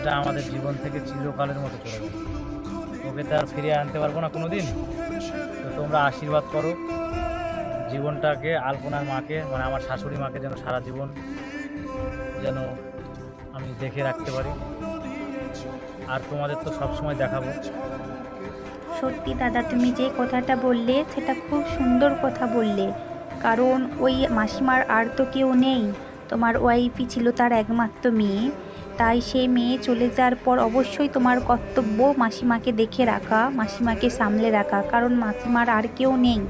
মেয়েটা আমাদের জীবন থেকে চিরকালের মতো চলে যাবে ওকে তো আর ফিরিয়ে আনতে পারব না কোনো দিন তো তোমরা আশীর্বাদ করো। জীবনটাকে আলপনার মাকে মানে আমার শাশুড়ি মাকে যেন সারা জীবন যেন আমি দেখে রাখতে পারি। আর তোমাদের তো সবসময় দেখাবো। সত্যি দাদা, তুমি যে কথাটা বললে, সেটা খুব সুন্দর কথা বললে। কারণ ওই মাসিমার আর তো কেউ নেই। তোমার ওয়াইফই ছিল তার একমাত্র মেয়ে। তাই সেই মেয়ে চলে যাওয়ার পর অবশ্যই তোমার কর্তব্য মাসিমাকে দেখে রাখা, মাসিমাকে সামলে রাখা। কারণ মাসিমার আর কেউ নেই।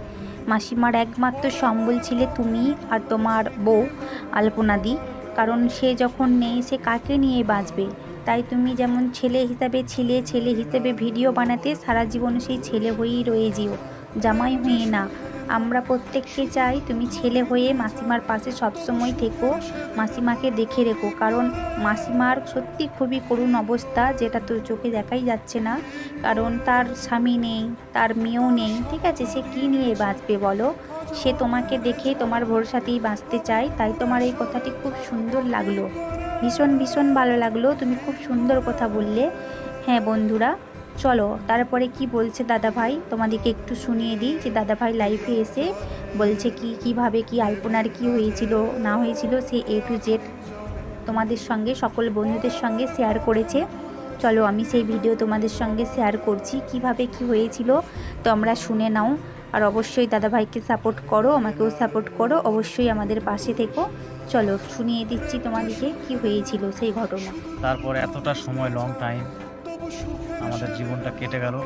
মাসিমার একমাত্র সম্বল ছিলে তুমি আর তোমার বউ আলপনাদি। কারণ সে যখন নেই, সে কাকে নিয়ে বাঁচবে? তাই তুমি যেমন ছেলে হিসাবে ছিলে, ছেলে হিসেবে ভিডিও বানাতে সারা জীবন সেই ছেলে হয়েই রয়ে যেও। জামাই হয়ে না। আমরা প্রত্যেককে চাই তুমি ছেলে হয়ে মাসিমার পাশে সবসময় থেকো, মাসিমাকে দেখে রেখো। কারণ মাসিমার সত্যি খুবই করুণ অবস্থা যেটা তো চোখে দেখাই যাচ্ছে না। কারণ তার স্বামী নেই, তার মেয়েও নেই। ঠিক আছে, সে কী নিয়ে বাঁচবে বলো? সে তোমাকে দেখে তোমার ভরসাতেই বাঁচতে চায়। তাই তোমার এই কথাটি খুব সুন্দর লাগল। ভীষণ ভীষণ ভালো লাগল। তুমি খুব সুন্দর কথা বললে। হ্যাঁ বন্ধুরা চলো, তারপরে কি বলছে দাদা ভাই তোমাদেরকে একটু শুনিয়ে দিই যে দাদা ভাই লাইফে এসে বলছে কি, কীভাবে কি আলপনার কি হয়েছিল, না হয়েছিল, সে এ টু জেড তোমাদের সঙ্গে, সকল বন্ধুদের সঙ্গে শেয়ার করেছে। চলো, আমি সেই ভিডিও তোমাদের সঙ্গে শেয়ার করছি, কীভাবে কি হয়েছিল, তোমরা শুনে নাও। আর অবশ্যই দাদা ভাইকে সাপোর্ট করো, আমাকেও সাপোর্ট করো, অবশ্যই আমাদের পাশে থেকো। চলো, শুনিয়ে দিচ্ছি তোমাদেরকে কি হয়েছিল সেই ঘটনা। তারপর এতটা সময় লং টাইম আমাদের জীবনটা কেটে গেল।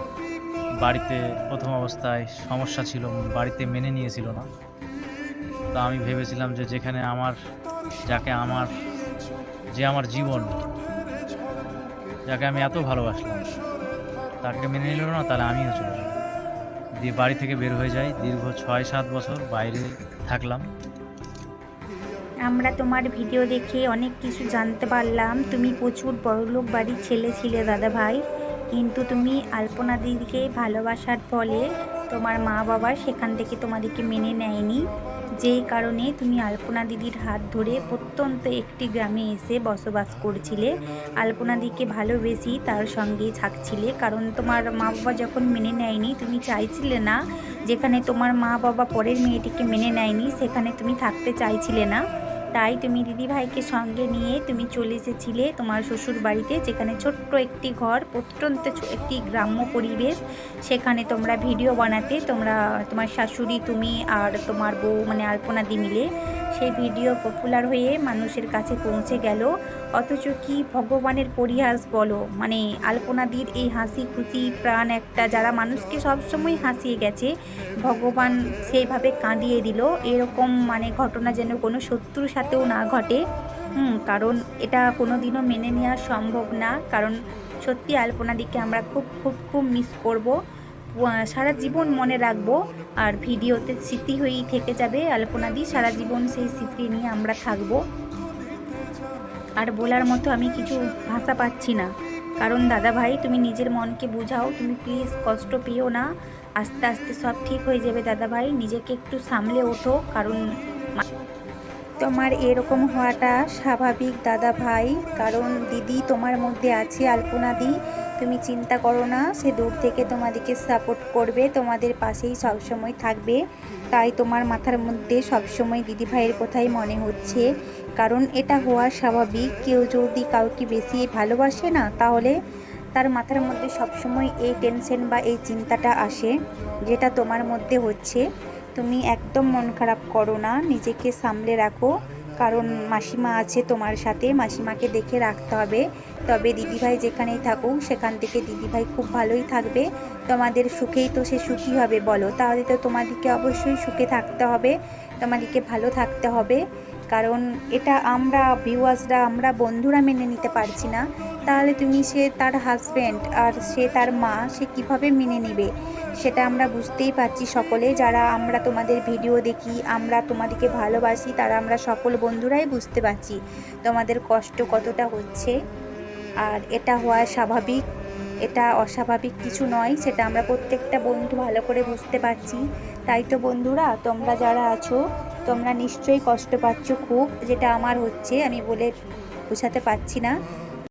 বাড়িতে প্রথম অবস্থায় সমস্যা ছিল, বাড়িতে মেনে নিয়েছিল না। তো আমি ভেবেছিলাম যে যেখানে আমার, যাকে আমার, যে আমার জীবন, যাকে আমি এত ভালোবাসলাম, তাকে মেনে নিল না, তাহলে আমিও চলে দিয়ে বাড়ি থেকে বের হয়ে যাই। দীর্ঘ ছয় সাত বছর বাইরে থাকলাম। আমরা তোমার ভিডিও দেখে অনেক কিছু জানতে পারলাম। তুমি প্রচুর বড়লোক বাড়ির ছেলে ছিলে দাদা ভাই। কিন্তু তুমি আলপনা দিদিকে ভালোবাসার ফলে তোমার মা বাবা সেখান থেকে তোমাদেরকে মেনে নেয়নি। যেই কারণে তুমি আলপনা দিদির হাত ধরে প্রত্যন্ত একটি গ্রামে এসে বসবাস করছিলে। আলপনা দিদিকে ভালোবেসি তার সঙ্গেই থাকছিলে। কারণ তোমার মা বাবা যখন মেনে নেয়নি, তুমি চাইছিলে না। যেখানে তোমার মা বাবা পরের মেয়েটিকে মেনে নেয়নি, সেখানে তুমি থাকতে চাইছিলে না। তাই তুমি দিদিভাইকে সঙ্গে নিয়ে তুমি চলে এসেছিলে তোমার শ্বশুর বাড়িতে যেখানে ছোট্ট একটি ঘর প্রত্যন্ত একটি গ্রাম্য পরিবেশ। সেখানে তোমরা ভিডিও বানাতে তোমরা, তোমার শাশুড়ি, তুমি আর তোমার বউ মানে আলপনা দি মিলে সেই ভিডিও পপুলার হয়ে মানুষের কাছে পৌঁছে গেল। অথচ কি ভগবানের পরিহাস বলো? মানে আলপনাদির এই হাসি খুশি প্রাণ একটা, যারা মানুষকে সবসময় হাসিয়ে গেছে, ভগবান সেইভাবে কাঁদিয়ে দিল। এরকম মানে ঘটনা যেন কোনো শত্রুর সাথেও না ঘটে। কারণ এটা কোনো দিনও মেনে নেওয়া সম্ভব না। কারণ সত্যি আলপনাদিকে আমরা খুব খুব খুব মিস করব। সারা জীবন মনে রাখব। আর ভিডিওতে স্মৃতি হয়েই থেকে যাবে আলপনাদি সারা জীবন সেই স্মৃতি নিয়ে আমরা থাকব। আর বলার মতো আমি কিছু ভাষা পাচ্ছি না। কারণ দাদা ভাই, তুমি নিজের মনকে বোঝাও। তুমি প্লিজ কষ্ট পেও না। আস্তে আস্তে সব ঠিক হয়ে যাবে দাদা ভাই। নিজেকে একটু সামলে ওঠো। কারণ তোমার এরকম হওয়াটা স্বাভাবিক, দাদা ভাই। কারণ দিদি তোমার মধ্যে আছে, আলপনা দি। তুমি চিন্তা করো না, সে দূর থেকে তোমাদেরকে সাপোর্ট করবে, তোমাদের পাশেই সবসময় থাকবে। তাই তোমার মাথার মধ্যে সবসময় দিদি ভাইয়ের কথাই মনে হচ্ছে। কারণ এটা হওয়া স্বাভাবিক। কেউ যদি কাউকে বেশি ভালোবাসে না, তাহলে তার মাথার মধ্যে সবসময় এই টেনশন বা এই চিন্তাটা আসে, যেটা তোমার মধ্যে হচ্ছে। তুমি একদম মন খারাপ করো না, নিজেকে সামলে রাখো। কারণ মাসিমা আছে তোমার সাথে, মাসিমাকে দেখে রাখতে হবে। তবে দিদিভাই যেখানেই থাকুক, সেখান থেকে দিদিভাই খুব ভালোই থাকবে। তোমাদের সুখেই তো সে সুখী হবে, বলো। তাহলে তো তোমাদেরকে অবশ্যই সুখে থাকতে হবে, তোমাদেরকে ভালো থাকতে হবে। কারণ এটা আমরা ভিউয়ার্সরা আমরা বন্ধুরা মেনে নিতে পারছি না। তাহলে তুমি সে তার হাজব্যান্ড আর সে তার মা, সে কীভাবে মেনে নেবে? সেটা আমরা বুঝতেই পারছি সকলে। যারা আমরা তোমাদের ভিডিও দেখি, আমরা তোমাদেরকে ভালোবাসি, তারা আমরা সকল বন্ধুরাই বুঝতে পারছি তোমাদের কষ্ট কতটা হচ্ছে। আর এটা হওয়া স্বাভাবিক। এটা অস্বাভাবিক কিছু নয়, সেটা আমরা প্রত্যেকটা বন্ধু ভালো করে বুঝতে পারছি। তাই তো বন্ধুরা, তোমরা যারা আছো, তোমরা নিশ্চয়ই কষ্ট পাচ্ছ খুব, যেটা আমার হচ্ছে, আমি বলে বোঝাতে পারছি না।